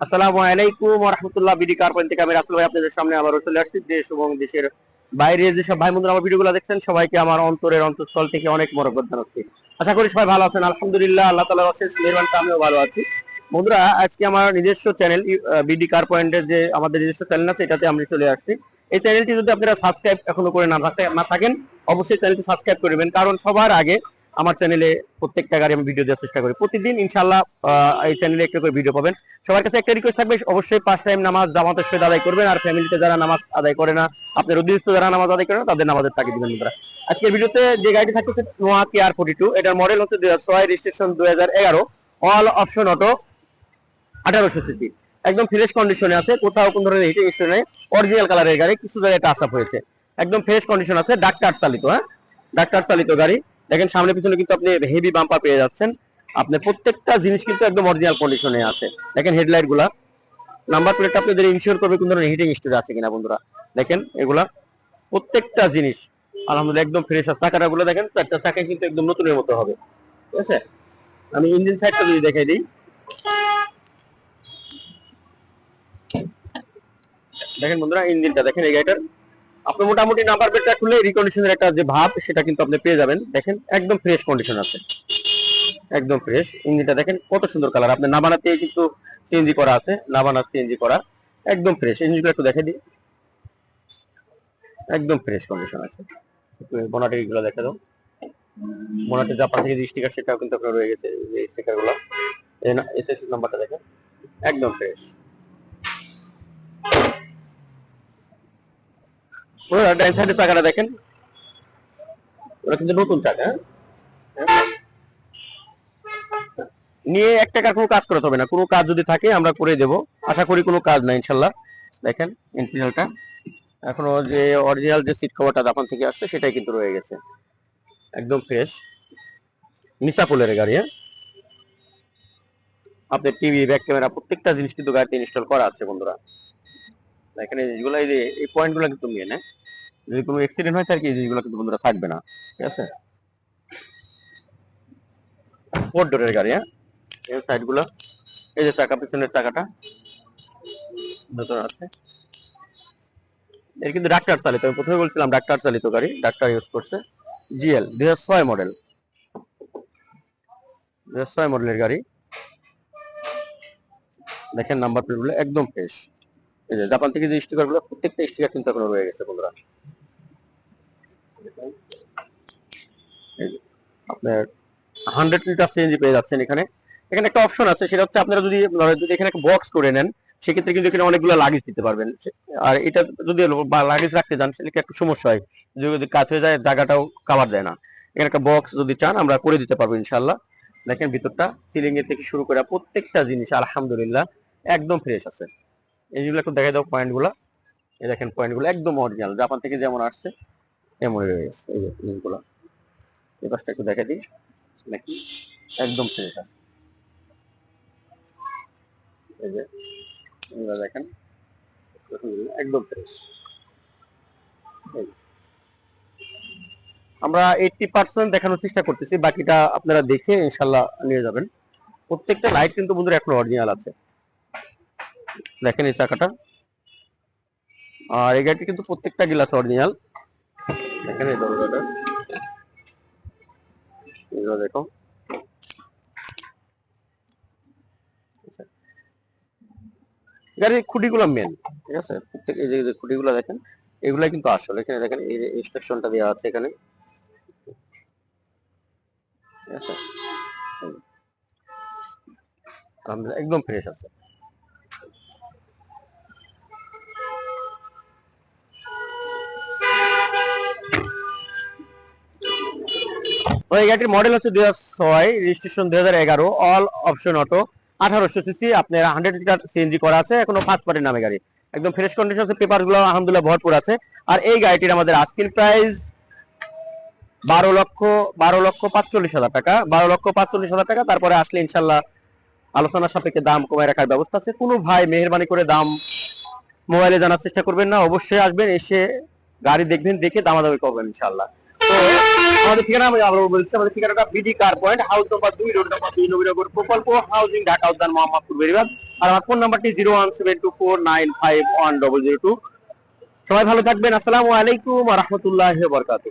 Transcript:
আসসালামু আলাইকুম রহমতুল্লাহ BD car point থেকে আমি রাসেল ভাই আপনাদের সামনে আবারও চলে আসছি। দেশ এবং দেশের বাইরে যেসব ভাই বন্ধুরা আমার ভিডিওগুলো দেখছেন, সবাইকে আমার অন্তরের অন্তঃস্থল থেকে অনেক আশা করি সবাই ভালো আছেন, আলহামদুলিল্লাহ, আল্লাহ তালার অশেষ আমিও ভালো আছি। বন্ধুরা, আজকে আমার নিজস্ব চ্যানেল বিডি কার যে আমাদের নিজস্ব চ্যানেল আছে, এটাতে আমি চলে আসছি। এই চ্যানেলটি যদি আপনারা সাবস্ক্রাইব এখনও করে না থাকেন অবশ্যই চ্যানেলটি সাবস্ক্রাইব করবেন কারণ সবার আগে আমার চ্যানেলে প্রত্যেকটা গাড়ি আমি ভিডিও দেওয়ার চেষ্টা করি। প্রতিদিন ইনশাল্লাহ এই চ্যানেলে একটা করে ভিডিও পাবেন। সবার কাছে একটা রিকোয়েস্ট থাকবে, অবশ্যই পাঁচ টাইম নামাজ জামাতের সহিত আদায় করবেন, আর ফ্যামিলিতে যারা নামাজ আদায় করে না, আপনার অতিরিক্ত যারা নামাজ আদায় করে না, তাদের নামাজের তাকে দিবেন বন্ধুরা। আজকের ভিডিওতে যে গাড়িটি থাকতেছে নোয়া কেয়ার ফোর্টি টু এটার মডেল হচ্ছে দুই হাজার ছয় রেজিস্ট্রেশন দুই হাজার এগারো অল অপশন অটো আঠারোশো সিসি একদম ফ্রেশ কন্ডিশনে আছে, কোথাও কোন ধরনের হিটিং ইস্যু নেই অরিজিনাল কালারের গাড়ি, কিছু জায়গায় টাচ আপ হয়েছে। একদম ফ্রেশ কন্ডিশন আছে ডাক্তার চালিত হ্যাঁ? ডাক্তার চালিত গাড়ি। দেখেন, সামনে পিছনে কিন্তু আপনি হেভি বাম্পার পেয়ে যাচ্ছেন। আপনার প্রত্যেকটা জিনিস কিন্তু একদম অরিজিনাল কন্ডিশনে আছে। দেখেন হেডলাইটগুলা। নাম্বার প্লেটটা আপনাদের ইনশিওর করবে কোন ধরনের হিটিং স্টোর আছে কিনা, বন্ধুরা। দেখেন, এগুলা প্রত্যেকটা জিনিস, আলহামদুলিল্লাহ, একদম ফ্রেশ আছে। চাকাটা গুলো দেখেন, চারটা চাকা কিন্তু একদম নতুনের মতো হবে। ঠিক আছে? আমি ইঞ্জিন সাইডটা যদি দেখাই দিই। দেখেন, বন্ধুরা ইঞ্জিনটা দেখেন, এই গাড়িটার আপনি মোটামুটি নাম্বার প্লেটটা খুলে রিকন্ডিশনের একটা যে ভাব, সেটা কিন্তু আপনি পেয়ে যাবেন। দেখেন, একদম ফ্রেশ কন্ডিশন আছে। একদম ফ্রেশ ইঞ্জিনটা দেখেন, কত সুন্দর কালার আপনি নাবানাতে কিন্তু সিএনজি করা আছে নাবানা সিএনজি করা। একদম ফ্রেশ ইঞ্জিনটা একটু দেখে দিই। একদম ফ্রেশ কন্ডিশন আছে। বোনাটেরগুলো দেখে দাও। বোনাটের জাপান থেকে যে স্টিকার সেটাও কিন্তু আপনার রয়ে গেছে, যে স্টিকারগুলো। এসএস নাম্বারটা দেখেন। একদম ফ্রেশ হ্যাঁ? নিয়ে এক টাকার কোনো কাজ করতে হবে না। কোনো কাজ যদি থাকে, আমরা করে দেব। আশা করি কোনো কাজ নাই, ইনশাল্লাহ। দেখেন ইন্টিরিয়ালটা এখনও যে অরিজিনাল যে সিট কভারটা জাপান থেকে আসছে, সেটাই কিন্তু রয়ে গেছে। একদম ফ্রেশ নিসা গাড়ি হ্যাঁ? আপনার টিভি ব্যাক ক্যামেরা প্রত্যেকটা জিনিস কিন্তু গাড়িতে ইনস্টল করা আছে, বন্ধুরা। এখানে যেগুলো এই যে, এই পয়েন্টগুলো কিন্তু মেন হ্যাঁ যদি কোনো অ্যাক্সিডেন্ট হয় তার কি জিনিসগুলো কিন্তু বন্ধুরা থাকবে না। ঠিক আছে? ফোর ডোরের গাড়ি হ্যাঁ? এই সাইডগুলো। এই যে চাকা, পিছনের চাকাটা। ভেতরে আছে। এর কিন্তু ডাক্তার চালিত। আমি প্রথমে বলছিলাম ডাক্তার চালিত গাড়ি। ডাক্তার ইউজ করছে জিএল, দুই হাজার ছয় মডেল দুই হাজার ছয় মডেলের গাড়ি। দেখেন নাম্বার প্লেটগুলো একদম ফ্রেশ এই যে জাপান থেকে যে স্টিকারগুলো, প্রত্যেকটা স্টিকার কিন্তু এখনও রয়ে গেছে বন্ধুরা। আপনার হান্ড্রেড লিটার সিএনজি পেয়ে যাচ্ছেন এখানে। এখানে একটা অপশন আছে, সেটা হচ্ছে আপনারা যদি যদি এখানে একটা বক্স করে নেন, সেক্ষেত্রে কিন্তু এখানে অনেকগুলো লাগেজ দিতে পারবেন। আর এটা যদি লাগেজ রাখতে সেক্ষেত্রে একটু সমস্যা হয়। যদি কাজ হয়ে যায়, জায়গাটাও কাভার দেয় না। এখানে একটা বক্স যদি চান, আমরা করে দিতে পারব ইনশাল্লাহ দেখেন ভিতরটা সিলিং এর থেকে শুরু করে প্রত্যেকটা জিনিস, আলহামদুলিল্লাহ, একদম ফ্রেশ আছে। এইগুলো একটু দেখে দাও পয়েন্টগুলা। এই দেখেন পয়েন্টগুলো, একদম অরিজিনাল জাপান থেকে যেমন আসছে এমন রয়ে গেছে, এই যে জিনিসগুলো এই পাশটা একটু দেখে দিই, নাকি? একদম ফ্রেশ আছে। এই যে, এগুলো দেখেন, একদম ফ্রেশ আমরা এইটটি পার্সেন্ট দেখানোর চেষ্টা করতেছি, বাকিটা আপনারা দেখে ইনশাল্লাহ নিয়ে যাবেন। প্রত্যেকটা লাইট কিন্তু বন্ধুরা এখনও অরিজিনাল আছে। দেখেন এই চাকাটা। আর এই গাড়িটি কিন্তু প্রত্যেকটা গ্লাস অরিজিনাল দেখেন এই দরজাটা। এগুলো দেখো। গাড়ির খুঁটিগুলো মেন ঠিক আছে? প্রত্যেক এই যে খুঁটিগুলো দেখেন এগুলা কিন্তু আসলে। এখানে দেখেন, এই ইনস্ট্রাকশনটা দেওয়া আছে এখানে। ঠিক আছে? একদম ফ্রেশ আছে। ওই গাড়িটির মডেল হচ্ছে দুই ছয় রেজিস্ট্রেশন দুই হাজার এগারো অল অপশন অটো আঠারোশো সিসি আপনার হান্ড্রেড লিটার সিএনজি করা আছে, এখনও ফার্স্ট পার্টির নামে গাড়ি। একদম ফ্রেশ কন্ডিশন আছে পেপারগুলো আলহামদুলিল্লাহ ভরপুর আছে। আর এই গাড়িটির আমাদের আজকের প্রাইস বারো লক্ষ বারো লক্ষ পাঁচচল্লিশ হাজার টাকা, বারো লক্ষ পাঁচচল্লিশ হাজার টাকা। তারপরে আসলে ইনশাল্লাহ আলোচনা সাপেক্ষে দাম কমায় রাখার ব্যবস্থা আছে। কোনো ভাই মেহরবানি করে দাম মোবাইলে জানার চেষ্টা করবেন না, অবশ্যই আসবেন, এসে গাড়ি দেখবেন, দেখে দামাদামি করবেন ইনশাল্লাহ। আসসালামাইকুম ঠিকানা বলছি আমাদের বিডি কার পয়েন্ট হাউস দুই রোড প্রকল্প হাউজিং আর ফোন নাম্বারটি zero one seven two four nine five one zero two সবাই ভালো থাকবেন রহমতুল্লাহ বরকাতু